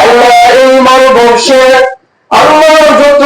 আল্লাহ এই মানববর্ষে আল্লাহর যত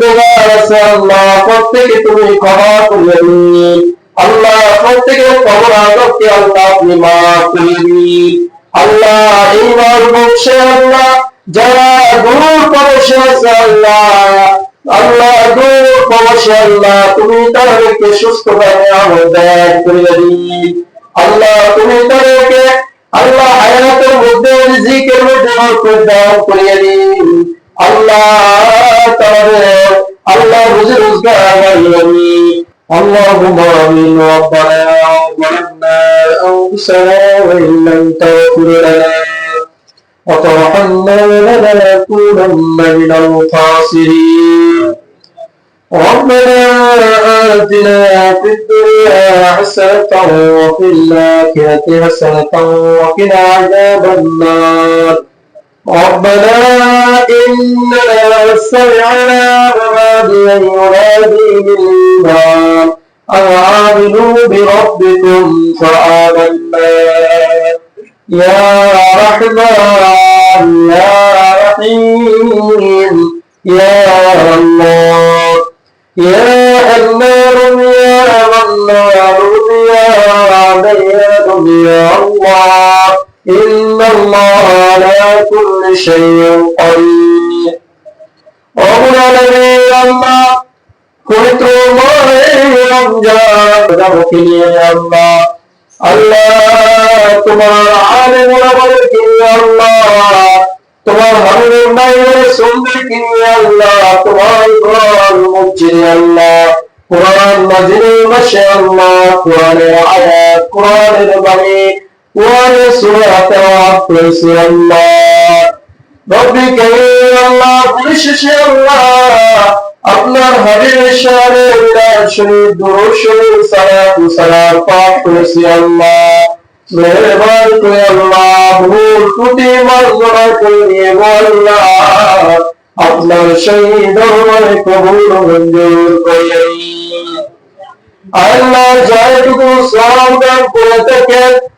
বেগার আছে, আল্লাহ প্রত্যেকে তুমি ক্ষমা করে দিন। আল্লাহ প্রত্যেকের কবর আদবকে আল্লাহ আপনি মাফ করে দিন। আল্লাহ এই মানববর্ষে আল্লাহ যারা দূর প্রবেশে আছে, আল্লাহ আল্লাহ দূর প্রবেশে আল্লাহ তুমি তাদেরকে দিন আল্লাহ তুমি তাদেরকে আল্লাহ হায়াতের মধ্যে দান করিয়ে দিন আল্লাহ তাদের আল্লাহ রুজি রোজগার বাড়িয়ে দিন اللهم آمين ربنا ظلمنا أنفسنا وإن لم تغفر لنا وترحمنا لنكونن من الخاسرين ربنا آتنا في الدنيا حسنة وفي الآخرة حسنة وقنا عذاب النار ربنا إننا سمعنا مناديا ينادي للنار أن آمنوا بربكم فآمنا. يا رحمن يا رحيم. يا الله. يا أنار يا منار يا ديان يا الله. إن الله على كل شيء قدير ربنا الذي الله পবিত্র মনে রমজান রমকে নিয়ে আল্লাহ আল্লাহ তোমার আলেম ওলামাদেরকে নিয়ে আল্লাহ তোমার হাবিবের মায়ের সন্দেরকে নিয়ে আল্লাহ তোমার কোরআন মসজিদে আল্লাহ কোরআন মাজিদের মাসে আল্লাহ কোরআনের আয়াত কোরআনের বাণী আপনার হাবিবের আপনার সেই কবুল আল্লাহ। করে থাকেন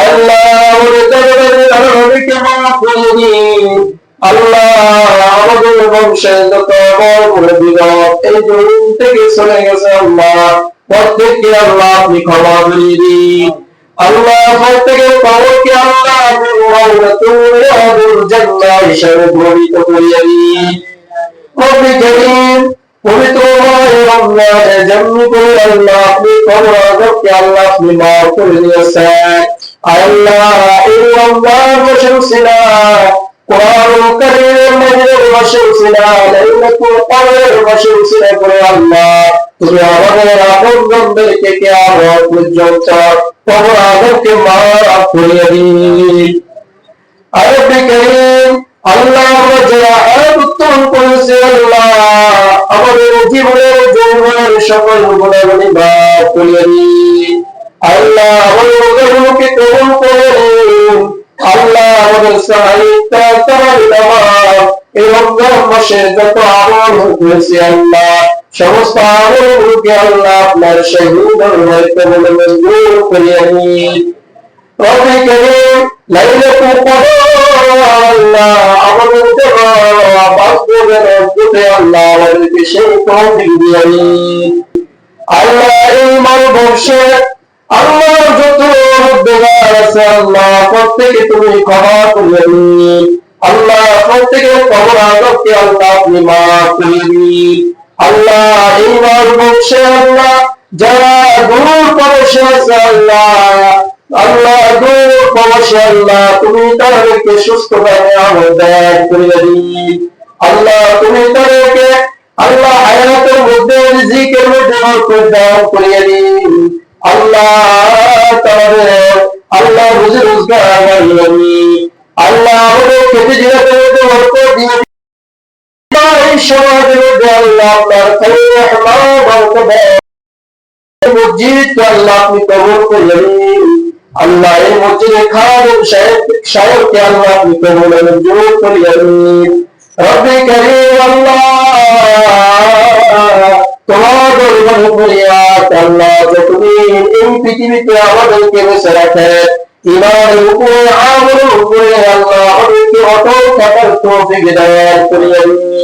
আল্লাহ আল্লাহ আমাদের বংশে যত বড় বিগত এই জমিন থেকে চলে গেছে আল্লাহ। প্রত্যেককে আল্লাহ আপনি ক্ষমা করে দিন। আল্লাহ প্রত্যেকের কবরকে আল্লাহ রাউলাতুল হিসেবে প্রভাবিত করিয়ে দিন। রব্বি করিম পবিত্র রমজানে জন্ম করে আল্লাহ আপনি কবর আজবকে আল্লাহ করে দিয়েছেন। আমাদের আমাদের জীবনের যৌবনের সকল করে দিন। আল্লাহ আমাদের কবুল করে নিন আল্লাহ আমাদের সাহিত্য এই রমজান মাসে যত আমল হয়েছে আল্লাহ, সমস্ত আমলগুলোকে আল্লাহ আপনার শহীদ হইতে বলে মঞ্জুর করিয়ে নিন আল্লাহ এই মানববর্ষে আল্লাহর যত বেগার আছে, আল্লাহ প্রত্যেকে তুমি ক্ষমা করে দিন। আল্লাহ প্রত্যেকের কবর আদবকে আল্লাহ আপনি মাফ করে দিন। আল্লাহ এইবার বংশে আল্লাহ যারা দূর প্রবেশে আছে, আল্লাহ আল্লাহ দূর প্রবেশে আল্লাহ তুমি তাদেরকে সুস্থভাবে আমার দেয় করে দিন। আল্লাহ তুমি তাদেরকে আল্লাহ হায়াতের মধ্যে রিজিকের মধ্যে দান করিয়ে আল্লাহ আমাদের জিরাতের মধ্যে বরকত দিয়ে সমাজের মধ্যে আল্লাহ আপনার মসজিদ আল্লাহ আপনি কবর করিয়ে আল্লাহ এই মসজিদে খাদেম সাহেব আমাদেরকে বেঁচে রাখে ইমানের উপরে আমলের উপরে আল্লাহ আমাদেরকে অটল থাকার তৌফিক দান করিয়ে দিন